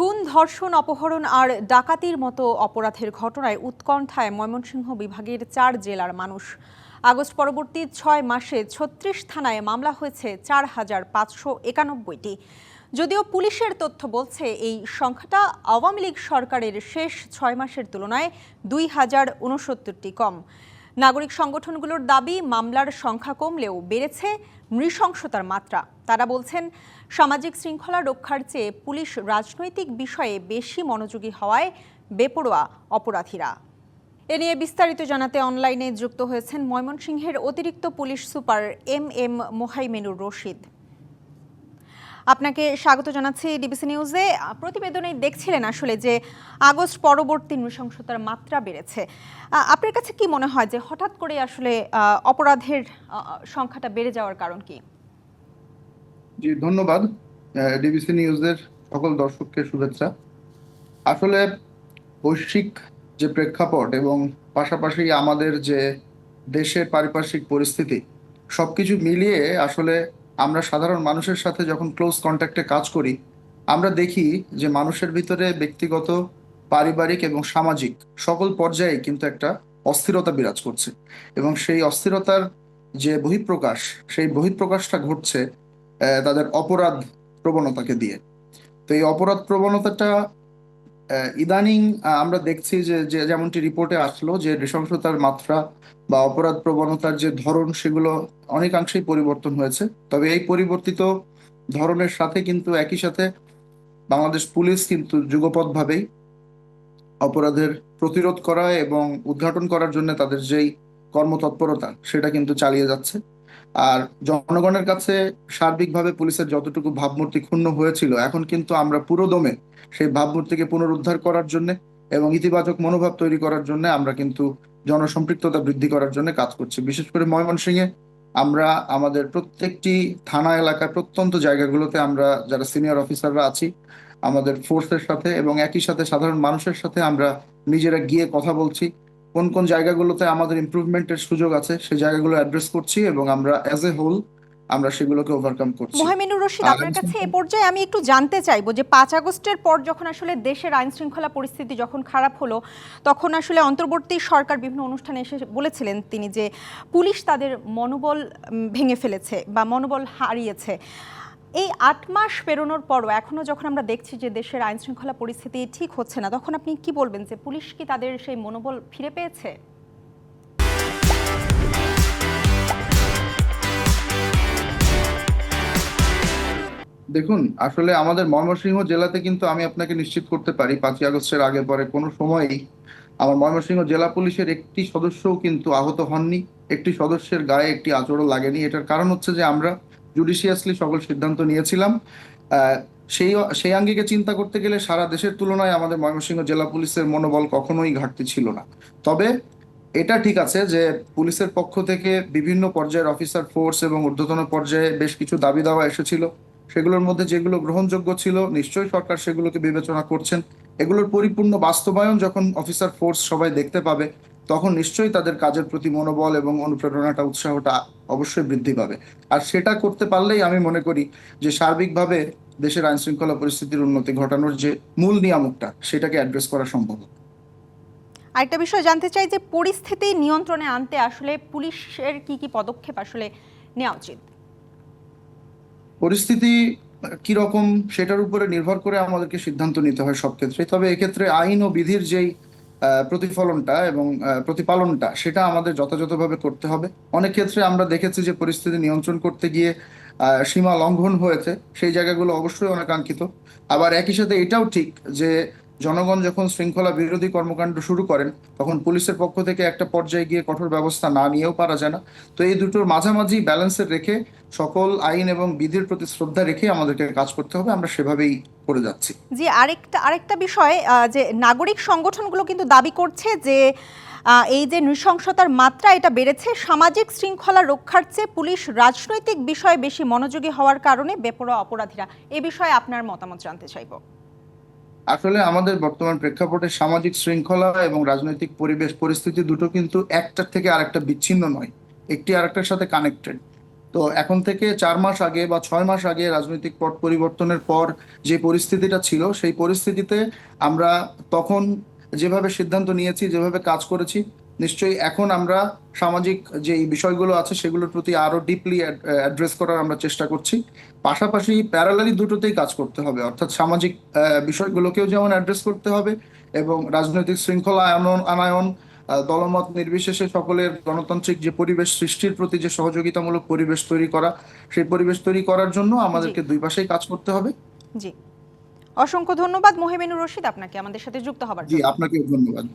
খুন, ধর্ষণ, অপহরণ আর ডাকাতির মতো অপরাধের ঘটনায় উৎকণ্ঠায় ময়মনসিংহ বিভাগের চার জেলার মানুষ। আগস্ট পরবর্তী ছয় মাসে ছত্রিশ থানায় মামলা হয়েছে চার হাজার পাঁচশো একানব্বইটি। যদিও পুলিশের তথ্য বলছে, এই সংখ্যাটা আওয়ামী লীগ সরকারের শেষ ছয় মাসের তুলনায় দুই হাজার উনসত্তরটি কম। নাগরিক সংগঠনগুলোর দাবি, মামলার সংখ্যা কমলেও বেড়েছে নৃশংসতার মাত্রা। তারা বলছেন, সামাজিক শৃঙ্খলা রক্ষার চেয়ে পুলিশ রাজনৈতিক বিষয়ে বেশি মনোযোগী হওয়ায় বেপরোয়া অপরাধীরা। এ নিয়ে বিস্তারিত জানাতে অনলাইনে যুক্ত হয়েছেন ময়মনসিংহের অতিরিক্ত police super M M Mohaimenur Rashid. আপনাকে স্বাগত জানাচ্ছি ডিবিসি নিউজে। প্রতিবেদনে দেখছিলেন আসলে যে আগস্ট পরবর্তী নৃশংসতার মাত্রা বেড়েছে। আপনার কাছে কি মনে হয় যে হঠাৎ করে আসলে অপরাধের সংখ্যাটা বেড়ে যাওয়ার কারণ কি? জি, ধন্যবাদ ডিবিসি নিউজের সকল দর্শককে শুভেচ্ছা। আসলে বৈশ্বিক যে প্রেক্ষাপট এবং পাশাপাশি আমাদের যে দেশের পারিপার্শ্বিক পরিস্থিতি, সবকিছু মিলিয়ে আসলে আমরা সাধারণ মানুষের সাথে যখন ক্লোজ কন্ট্যাক্টে কাজ করি, আমরা দেখি যে মানুষের ভিতরে ব্যক্তিগত, পারিবারিক এবং সামাজিক সকল পর্যায়ে কিন্তু একটা অস্থিরতা বিরাজ করছে। এবং সেই অস্থিরতার যে বহিঃপ্রকাশ, সেই বহিঃপ্রকাশটা ঘটছে তাদের অপরাধ প্রবণতাকে দিয়ে। তো এই অপরাধ প্রবণতাটা ইদানিং আমরা দেখছি যে যেমনটি রিপোর্টে আসলো যে নৃশংসতার মাত্রা বা অপরাধ প্রবণতার যে ধরন, সেগুলো অনেকাংশেই পরিবর্তন হয়েছে। তবে এই পরিবর্তিত ধরনের সাথে কিন্তু একই সাথে বাংলাদেশ পুলিশ কিন্তু যুগপৎভাবেই অপরাধের প্রতিরোধ করা এবং উদ্ঘাটন করার জন্য তাদের যেই কর্মতৎপরতা, সেটা কিন্তু চালিয়ে যাচ্ছে। আর জনগণের কাছে সার্বিকভাবে পুলিশের যতটুকু ভাবমূর্তি ক্ষুণ্ণ হয়েছিল, এখন কিন্তু আমরা পুরো দমে সেই ভাবমূর্তিকে পুনরুদ্ধার করার জন্য এবং ইতিবাচক মনোভাব তৈরি করার জন্য আমরা কিন্তু জনসম্পৃক্ততা বৃদ্ধি করার জন্য কাজ করছি। বিশেষ করে ময়মনসিংহে আমরা আমাদের প্রত্যেকটি থানা এলাকার প্রত্যন্ত জায়গাগুলোতে আমরা যারা সিনিয়র অফিসাররা আছি, আমাদের ফোর্সের সাথে এবং একই সাথে সাধারণ মানুষের সাথে আমরা নিজেরা গিয়ে কথা বলছি। কোন কোন জায়গাগুলোতে আমাদের ইমপ্রুভমেন্টের সুযোগ আছে সেই জায়গাগুলো অ্যাড্রেস করছি এবং আমরা অ্যাজ এ হোল আমরা সেগুলোকে ওভারকাম করছি। মোহাইমেনুর রশিদ আপনার কাছে এ পর্যায়ে আমি একটু জানতে চাইব যে পাঁচ আগস্টের পর যখন আসলে দেশের আইন শৃঙ্খলা পরিস্থিতি যখন খারাপ হলো তখন আসলে অন্তর্বর্তী সরকার বিভিন্ন অনুষ্ঠানে এসে বলেছিলেন তিনি যে পুলিশ তাদের মনোবল ভেঙে ফেলেছে বা মনোবল হারিয়েছে। এই আট মাস পেরোনোর পরও, এখনও যখন আমরা দেখছি যে দেশের আইন শৃঙ্খলা পরিস্থিতি ঠিক হচ্ছে না, তখন আপনি কি বলবেন যে পুলিশ কি তাদের সেই মনোবল ফিরে পেয়েছে? দেখুন, আসলে আমাদের ময়মনসিংহ জেলাতে কিন্তু আমি আপনাকে নিশ্চিত করতে পারি, পাঁচই আগস্টের আগে পরে কোনো সময়ই আমার ময়মনসিংহ জেলা পুলিশের একটি সদস্যও কিন্তু আহত হননি, একটি সদস্যের গায়ে একটি আচরণ লাগেনি। এটার কারণ হচ্ছে যে আমরা জুডিশিয়াসলি সকল সিদ্ধান্ত নিয়েছিলাম। সেই সেই আঙ্গিকে চিন্তা করতে গেলে সারা দেশের তুলনায় আমাদের ময়মনসিংহ জেলা পুলিশের মনোবল কখনোই ঘাটতি ছিল না। তবে এটা ঠিক আছে যে পুলিশের পক্ষ থেকে বিভিন্ন পর্যায়ের অফিসার ফোর্স এবং ঊর্ধ্বতন পর্যায়ে বেশ কিছু দাবি দাওয়া এসেছিল। সেগুলোর মধ্যে যেগুলো গ্রহণযোগ্য ছিল, নিশ্চয়ই সরকার সেগুলোকে বিবেচনা করছেন। এগুলোর পরিপূর্ণ বাস্তবায়ন যখন অফিসার ফোর্স সবাই দেখতে পাবে তখন নিশ্চয়ই তাদের কাজের প্রতি মনোবল এবং অনুপ্রেরণাটা উৎসাহটা অবশ্যই বৃদ্ধি পাবে। আর সেটা করতে পারলেই আমি মনে করি যে সার্বিকভাবে দেশের আইন শৃঙ্খলা পরিস্থিতির উন্নতি ঘটানোর যে মূল নিয়ামকটা সেটাকে অ্যাড্রেস করা সম্ভব। আরেকটা বিষয় জানতে চাই যে পরিস্থিতি নিয়ন্ত্রণে আনতে আসলে পুলিশের কি কি পদক্ষেপ আসলে নেওয়া উচিত? পরিস্থিতি কীরকম সেটার উপরে নির্ভর করে আমাদেরকে সিদ্ধান্ত নিতে হয় সব ক্ষেত্রে তবে এক্ষেত্রে আইন ও বিধির যেই প্রতিফলনটা এবং প্রতিপালনটা, সেটা আমাদের যথাযথভাবে করতে হবে। অনেক ক্ষেত্রে আমরা দেখেছি যে পরিস্থিতি নিয়ন্ত্রণ করতে গিয়ে সীমা লঙ্ঘন হয়েছে। সেই জায়গাগুলো অবশ্যই অনেকাঙ্ক্ষিত। আবার একই সাথে এটাও ঠিক যে জনগণ যখন শৃঙ্খলা বিরোধী কর্মকাণ্ড শুরু করেন, তখন পুলিশের পক্ষ থেকে একটা পর্যায়ে গিয়ে কঠোর ব্যবস্থা না নিয়েও পারা যায় না। তো এই দুটোর মাঝামাঝি ব্যালেন্সের রেখে সকল আইন এবং বিধির প্রতি শ্রদ্ধা রেখে আমাদেরকে কাজ করতে হবে, আমরা সেভাবেই করে যাচ্ছি। জি, আরেকটা আরেকটা বিষয় যে নাগরিক সংগঠনগুলো কিন্তু দাবি করছে যে এই যে নৃশংসতার মাত্রা এটা বেড়েছে, সামাজিক শৃঙ্খলা রক্ষার চেয়ে পুলিশ রাজনৈতিক বিষয়ে বেশি মনোযোগী হওয়ার কারণে বেপরোয়া অপরাধীরা। এ বিষয়ে আপনার মতামত জানতে চাইব। আসলে আমাদের বর্তমান প্রেক্ষাপটে সামাজিক শৃঙ্খলা এবং রাজনৈতিক পরিবেশ পরিস্থিতি দুটো কিন্তু একটার থেকে আরেকটা বিচ্ছিন্ন নয়, একটি আরেকটার সাথে কানেক্টেড তো এখন থেকে চার মাস আগে বা ছয় মাস আগে রাজনৈতিক পট পরিবর্তনের পর যে পরিস্থিতিটা ছিল, সেই পরিস্থিতিতে আমরা তখন যেভাবে সিদ্ধান্ত নিয়েছি, যেভাবে কাজ করেছি নিশ্চয়ই এখন আমরা সামাজিক যে বিষয়গুলো আছে সেগুলোর প্রতি আরও ডিপলি অ্যাড্রেস করার আমরা চেষ্টা করছি। পাশাপাশি প্যারালালি দুটোতেই কাজ করতে হবে। অর্থাৎ সামাজিক আহ, বিষয়গুলোকেও যেমন অ্যাড্রেস করতে হবে এবং রাজনৈতিক শৃঙ্খলা আনয়ন আনায়ন দলমত নির্বিশেষে সকলের গণতান্ত্রিক যে পরিবেশ সৃষ্টির প্রতি যে সহযোগিতামূলক পরিবেশ তৈরি করা সেই পরিবেশ তৈরি করার জন্য আমাদেরকে দুই পাশেই কাজ করতে হবে। জি। অসংখ্য ধন্যবাদ মোহেমিনুর রশিদ আপনাকে আমাদের সাথে যুক্ত হবার জন্য জি জন্য। আপনাকে ধন্যবাদ।